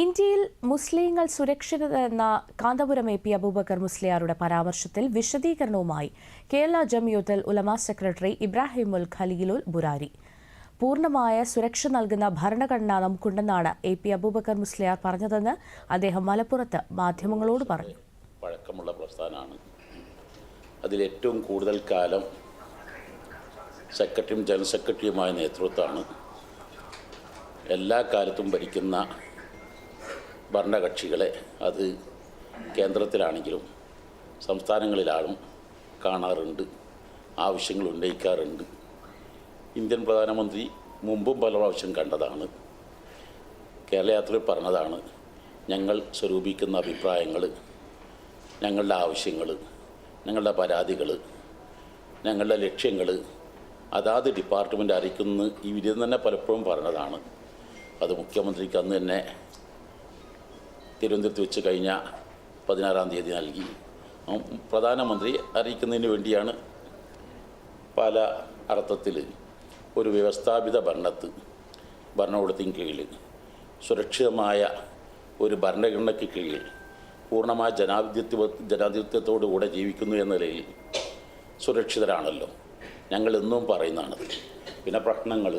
ഇന്ത്യയിൽ മുസ്ലിങ്ങൾ സുരക്ഷിതരെന്ന കാന്തപുരം എ പി അബൂബക്കർ മുസ്ലിയാരുടെ പരാമർശത്തിൽ വിശദീകരണവുമായി കേരള ജമിയുത്തൽ ഉലമ സെക്രട്ടറി ഇബ്രാഹിമുൽ ഖലീലുൽ ബുരാരി. പൂർണമായ സുരക്ഷ നൽകുന്ന ഭരണഘടന നമുക്കുണ്ടെന്നാണ് എ പി അബൂബക്കർ മുസ്ലിയാർ പറഞ്ഞതെന്ന് അദ്ദേഹം മലപ്പുറത്ത് മാധ്യമങ്ങളോട് പറഞ്ഞു. പഴക്കമുള്ള പ്രസ്ഥാനമാണ്. അതിലേറ്റവും കൂടുതൽ കാലം സെക്രട്ടറിയും ജനറൽ സെക്രട്ടറിയുമായ നേതൃത്വമാണ് എല്ലാ കാലത്തും ഭരിക്കുന്ന ഭരണകക്ഷികളെ അത് കേന്ദ്രത്തിലാണെങ്കിലും സംസ്ഥാനങ്ങളിലാളും കാണാറുണ്ട് ആവശ്യങ്ങൾ ഉന്നയിക്കാറുണ്ട്. ഇന്ത്യൻ പ്രധാനമന്ത്രി മുമ്പും പല പ്രാവശ്യം കണ്ടതാണ് കേരളയാത്രയിൽ പറഞ്ഞതാണ് ഞങ്ങൾ സ്വരൂപിക്കുന്ന അഭിപ്രായങ്ങൾ ഞങ്ങളുടെ ആവശ്യങ്ങൾ ഞങ്ങളുടെ പരാതികൾ ഞങ്ങളുടെ ലക്ഷ്യങ്ങൾ അതാത് ഡിപ്പാർട്ട്മെന്റ് അറിയിക്കുന്നു ഈ വിരുദ്ധം തന്നെ പലപ്പോഴും പറഞ്ഞതാണ്. അത് മുഖ്യമന്ത്രിക്ക് അന്ന് തന്നെ തിരുവനന്തപുരത്ത് വെച്ച് കഴിഞ്ഞ പതിനാറാം തീയതി നൽകി. പ്രധാനമന്ത്രി അറിയിക്കുന്നതിന് വേണ്ടിയാണ് പല അർത്ഥത്തിൽ ഒരു വ്യവസ്ഥാപിത ഭരണത്ത് ഭരണകൂടത്തിന് കീഴിൽ സുരക്ഷിതമായ ഒരു ഭരണഘടനയ്ക്ക് കീഴിൽ പൂർണമായ ജനാധിപത്യ ജനാധിപത്യത്തോടുകൂടെ ജീവിക്കുന്നു എന്ന നിലയിൽ സുരക്ഷിതരാണല്ലോ. ഞങ്ങൾ എന്നും പറയുന്നതാണത് പിന്നെ പ്രശ്നങ്ങൾ